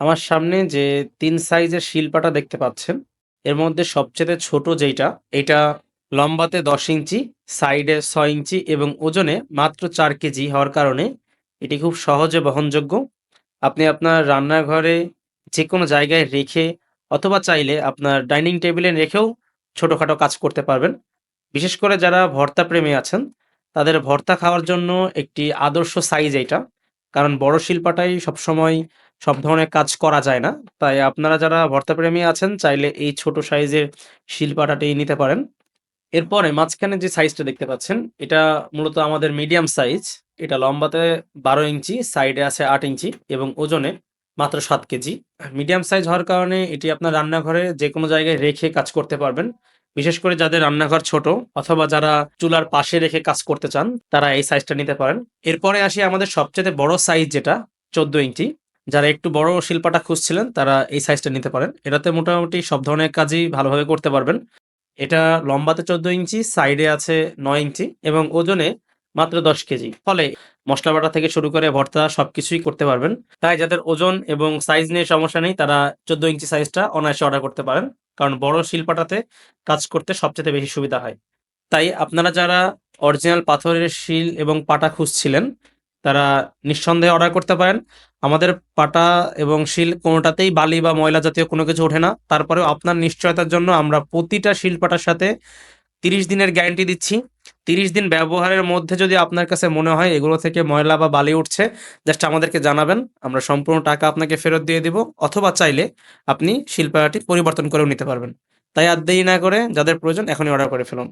আমার সামনে যে তিন সাইজের শিল্পাটা দেখতে পাচ্ছেন, এর মধ্যে সবচেয়ে ছোট যেইটা, এটা লম্বাতে ১০ ইঞ্চি, সাইডে ছয় ইঞ্চি এবং ওজনে মাত্র চার কেজি হওয়ার কারণে এটি খুব সহজে বহনযোগ্য। আপনি আপনার রান্নাঘরে যেকোনো জায়গায় রেখে অথবা চাইলে আপনার ডাইনিং টেবিলে রেখেও ছোটখাটো কাজ করতে পারবেন। বিশেষ করে যারা ভর্তা প্রেমী আছেন, তাদের ভর্তা খাওয়ার জন্য একটি আদর্শ সাইজ এইটা। কারণ বড় শিলপাটায় সবসময় সব ধরনের কাজ করা যায় না। তাই আপনারা যারা ভর্তা প্রেমী আছেন চাইলে এই ছোট সাইজের শিলপাটাটি নিতে পারেন। এরপরে মাঝখানে যে সাইজটা দেখতে পাচ্ছেন, এটা মূলত আমাদের মিডিয়াম সাইজ। এটা লম্বাতে ১২ ইঞ্চি, সাইডে আছে আট ইঞ্চি এবং ওজনে মাত্র সাত কেজি। মিডিয়াম সাইজ হওয়ার কারণে এটি আপনার রান্নাঘরে যেকোনো জায়গায় রেখে কাজ করতে পারবেন। বিশেষ করে যাদের রান্নাঘর ছোট অথবা যারা চুলার পাশে রেখে কাজ করতে চান, তারা এই সাইজটা নিতে পারেন। এরপরে আসি আমাদের সবচেয়ে বড় সাইজ যেটা ১৪ ইঞ্চি। যারা একটু বড় শিলপাটা খুঁজছিলেন, তারা এই সাইজটা নিতে পারেন। এটাতে মোটামুটি সব ধরনের কাজই ভালোভাবে করতে পারবেন। এটা লম্বাতে ১৪ ইঞ্চি, সাইডে আছে নয় ইঞ্চি এবং ওজনে মাত্র ১০ কেজি। ফলে মশলা বাটা থেকে শুরু করে ভর্তা সবকিছুই করতে পারবেন। তাই যাদের ওজন এবং সাইজ নিয়ে সমস্যা নেই, তারা ১৪ ইঞ্চি সাইজটা অনায়াসে অর্ডার করতে পারেন। কারণ বড় শিল্পটাতে কাজ করতে সবচেয়ে বেশি সুবিধা হয়। তাই আপনারা যারা অরিজিনাল পাথরের শিল এবং পাটা খুঁজছিলেন, তারা নিঃসন্দেহে অর্ডার করতে পারেন। আমাদের পাটা এবং শিল কোনোটাতেই বালি বা ময়লা জাতীয় কোনো কিছু ওঠে না। তারপরেও আপনার নিশ্চয়তার জন্য আমরা প্রতিটা শিল্পাটার সাথে ৩০ দিনের গ্যারেন্টি দিচ্ছি। ৩০ দিন ব্যবহারের মধ্যে যদি আপনার কাছে মনে হয় এগুলো থেকে ময়লা বা বালি উঠছে, জাস্ট আমাদেরকে জানাবেন। আমরা সম্পূর্ণ টাকা আপনাকে ফেরত দিয়ে দিব অথবা চাইলে আপনি শিল্পাটি পরিবর্তন করেও নিতে পারবেন। তাই আর দেরি না করে যাদের প্রয়োজন এখনই অর্ডার করে ফেলুন।